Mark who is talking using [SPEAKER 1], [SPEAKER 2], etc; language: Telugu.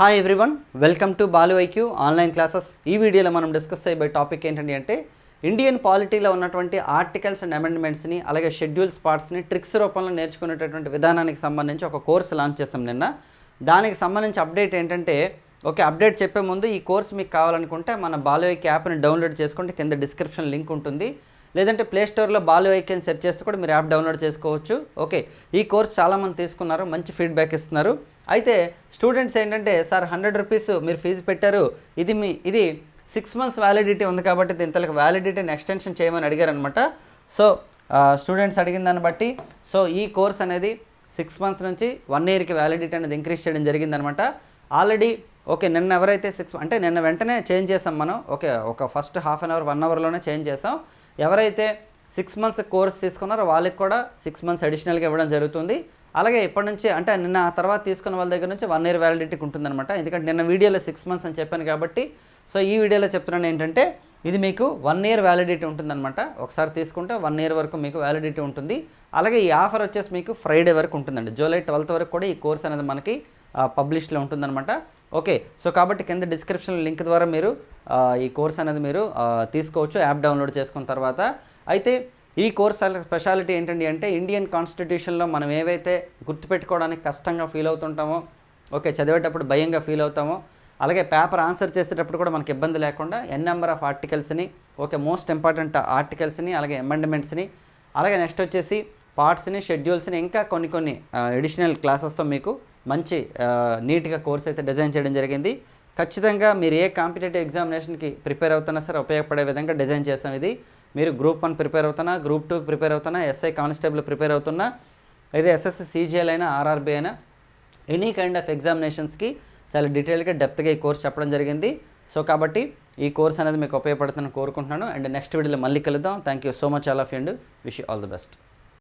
[SPEAKER 1] Hi everyone welcome to Balu IQ online classes ఈ వీడియోలో మనం డిస్కస్ చేయబోయే టాపిక్ ఏంటంటే అంటే ఇండియన్ పాలిటీలో ఉన్నటువంటి ఆర్టికల్స్ అండ్ అమెండ్మెంట్స్ని అలాగే షెడ్యూల్స్ పార్ట్స్ని ట్రిక్స్ రూపంలో నేర్చుకునేటటువంటి విధానానికి సంబంధించి ఒక కోర్సు లాంచ్ చేస్తాం నిన్న. దానికి సంబంధించి అప్డేట్ ఏంటంటే ఓకే అప్డేట్ చెప్పే ముందు ఈ కోర్స్ మీకు కావాలనుకుంటే మన బాలు ఐక్యూ యాప్ని డౌన్లోడ్ చేసుకుంటే కింద డిస్క్రిప్షన్ లింక్ ఉంటుంది. లేదంటే ప్లే స్టోర్లో బాలు ఐక్యని సెర్చ్ చేస్తే కూడా మీరు యాప్ డౌన్లోడ్ చేసుకోవచ్చు. ఓకే ఈ కోర్స్ చాలామంది తీసుకున్నారు మంచి ఫీడ్బ్యాక్ ఇస్తున్నారు. అయితే స్టూడెంట్స్ ఏంటంటే సార్ హండ్రెడ్ రూపీస్ మీరు ఫీజు పెట్టారు. ఇది మీ ఇది సిక్స్ మంత్స్ వ్యాలిడిటీ ఉంది కాబట్టి దీంతలకు వ్యాలిడిటీని ఎక్స్టెన్షన్ చేయమని అడిగారనమాట సో స్టూడెంట్స్ అడిగిన దాన్ని బట్టి సో ఈ కోర్స్ అనేది సిక్స్ మంత్స్ నుంచి వన్ ఇయర్కి వ్యాలిడిటీ అనేది ఇంక్రీజ్ చేయడం జరిగిందనమాట ఆల్రెడీ ఓకే నిన్న ఎవరైతే సిక్స్ అంటే నిన్న వెంటనే చేంజ్ చేసాం మనం. ఓకే ఒక first half an hour one అవర్లోనే change చేసాం. ఎవరైతే సిక్స్ మంత్స్ కోర్స్ తీసుకున్నారో వాళ్ళకి కూడా సిక్స్ మంత్స్ అడిషనల్గా ఇవ్వడం జరుగుతుంది. అలాగే ఇప్పటి నుంచి అంటే నిన్న ఆ తర్వాత తీసుకున్న వాళ్ళ దగ్గర నుంచి వన్ ఇయర్ వ్యాలిడిటీకి ఉంటుందన్నమాట. ఎందుకంటే నిన్న వీడియోలో సిక్స్ మంత్స్ అని చెప్పాను కాబట్టి సో ఈ వీడియోలో చెప్తున్నాను ఏంటంటే ఇది మీకు వన్ ఇయర్ వ్యాలిడిటీ ఉంటుందన్నమాట. ఒకసారి తీసుకుంటే వన్ ఇయర్ వరకు మీకు వ్యాలిడిటీ ఉంటుంది. అలాగే ఈ ఆఫర్ వచ్చేసి మీకు ఫ్రైడే వరకు ఉంటుందండి. జూలై ట్వెల్త్ వరకు కూడా ఈ కోర్స్ అనేది మనకి పబ్లిష్లో ఉంటుందన్నమాట. ఓకే సో కాబట్టి కింద డిస్క్రిప్షన్ లింక్ ద్వారా మీరు ఈ కోర్స్ అనేది మీరు తీసుకోవచ్చు యాప్ డౌన్లోడ్ చేసుకున్న తర్వాత. అయితే ఈ కోర్స్ స్పెషాలిటీ ఏంటండి అంటే ఇండియన్ కాన్స్టిట్యూషన్లో మనం ఏవైతే గుర్తుపెట్టుకోవడానికి కష్టంగా ఫీల్ అవుతుంటామో ఓకే చదివేటప్పుడు భయంగా ఫీల్ అవుతామో అలాగే పేపర్ ఆన్సర్ చేసేటప్పుడు కూడా మనకి ఇబ్బంది లేకుండా ఎన్ నెంబర్ ఆఫ్ ఆర్టికల్స్ని ఓకే మోస్ట్ ఇంపార్టెంట్ ఆర్టికల్స్ని అలాగే అమెండ్మెంట్స్ని అలాగే నెక్స్ట్ వచ్చేసి పార్ట్స్ని షెడ్యూల్స్ని ఇంకా కొన్ని కొన్ని ఎడిషనల్ క్లాసెస్తో మీకు మంచి నీట్గా కోర్స్ అయితే డిజైన్ చేయడం జరిగింది. ఖచ్చితంగా మీరు ఏ కాంపిటేటివ్ ఎగ్జామినేషన్కి ప్రిపేర్ అవుతున్నా సరే ఉపయోగపడే విధంగా డిజైన్ చేస్తాం ఇది. మీరు గ్రూప్ వన్ ప్రిపేర్ అవుతున్నా గ్రూప్ టూకి ప్రిపేర్ అవుతున్నా ఎస్ఐ కానిస్టేబుల్ ప్రిపేర్ అవుతున్నా అయితే ఎస్ఎస్సి సీజీఎల్ అయినా ఆర్ఆర్బీ అయినా ఎనీ కైండ్ ఆఫ్ ఎగ్జామినేషన్స్కి చాలా డీటెయిల్గా డెప్త్గా ఈ కోర్స్ చెప్పడం జరిగింది. సో కాబట్టి ఈ కోర్స్ అనేది మీకు ఉపయోగపడుతుందని కోరుకుంటున్నాను. అండ్ నెక్స్ట్ వీడియోలో మళ్ళీ కలుద్దాం. Thank you so much all of and wish all the best.